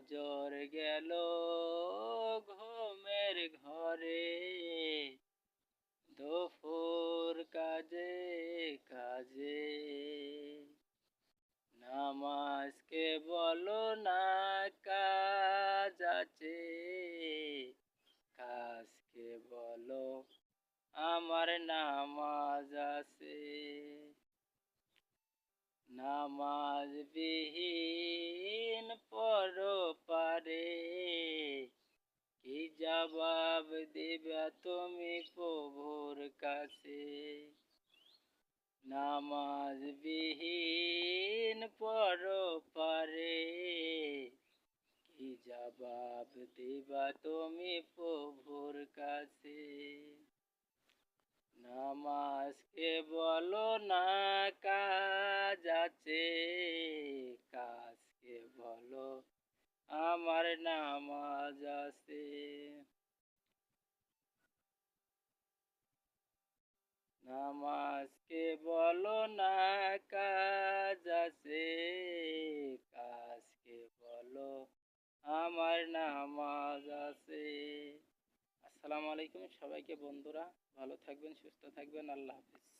হজর গেল ঘুমের ঘরে। দুপুর কাজে কাজে। নামাজকে বলো না কাজ আছে। কাজকে বলো আমার নামাজ আছে। নামাজ বিহীন পারে জবাব দিবে তুমি প্রভুর কাছে। নামাজ বিহীন পর পারে। কি জবাব দিবা তুমি প্রভুর কাছে? নামাজকে বলো না, কাজ আছে। কাজকে বলো, আমার নামাজ আছে। নামাজকে বলো না কাজ আছে, কাজকে বলো, আমার নামাজ আছে। আসসালামু আলাইকুম সবাইকে, বন্ধুরা, ভালো থাকবেন, সুস্থ থাকবেন, আল্লাহ হাফিজ।